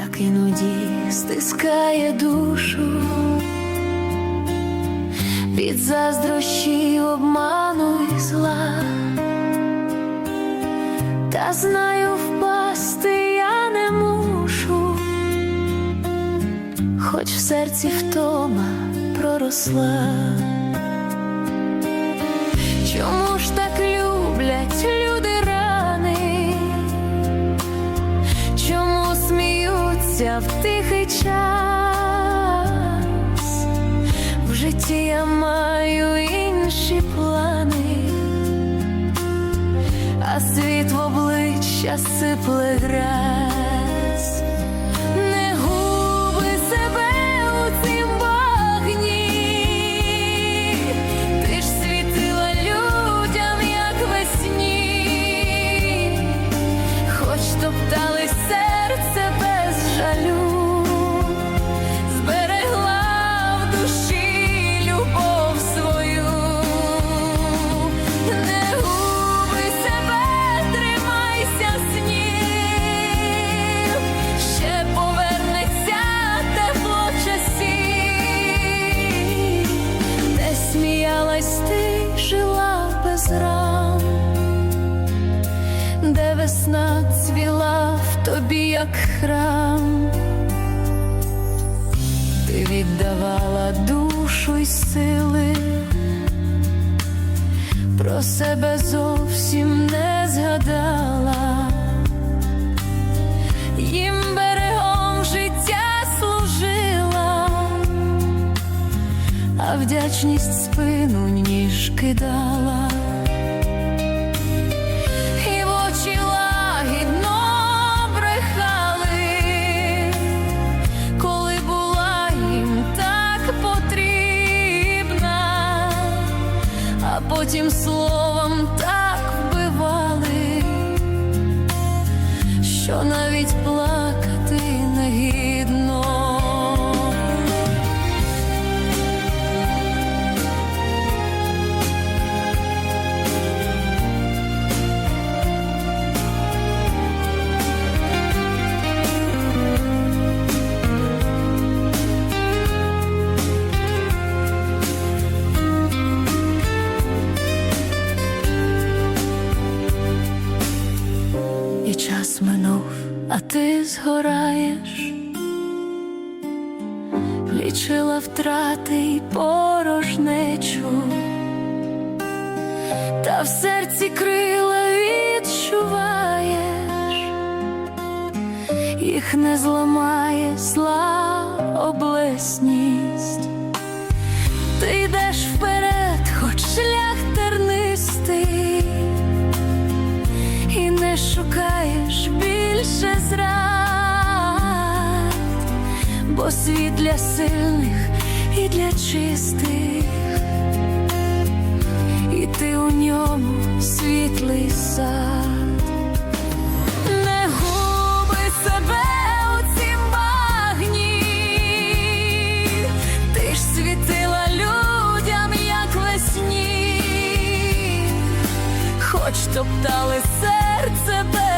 так іноді стискає душу. Від заздрощі, обману і зла, та знаю, впасти я не мушу, хоч в серці втома проросла. Чому сміються в тихий час? В житті я маю інші плани, а світ в обличчя сипле грязь. Весна цвіла в тобі, як храм, ти віддавала душу й сили, про себе зовсім не згадала, їм берегом життя служила, а вдячність спину ніж кидала. А словом так вбивали, що навіть І час минув, а ти згораєш, лічила втрати й порожнечу, та в серці крила відчуваєш, їх не зламає зла облесність. Шукаєш більше зрад, бо світ для сильних і для чистих, і ти у ньому світлий сад. розтоптали серце.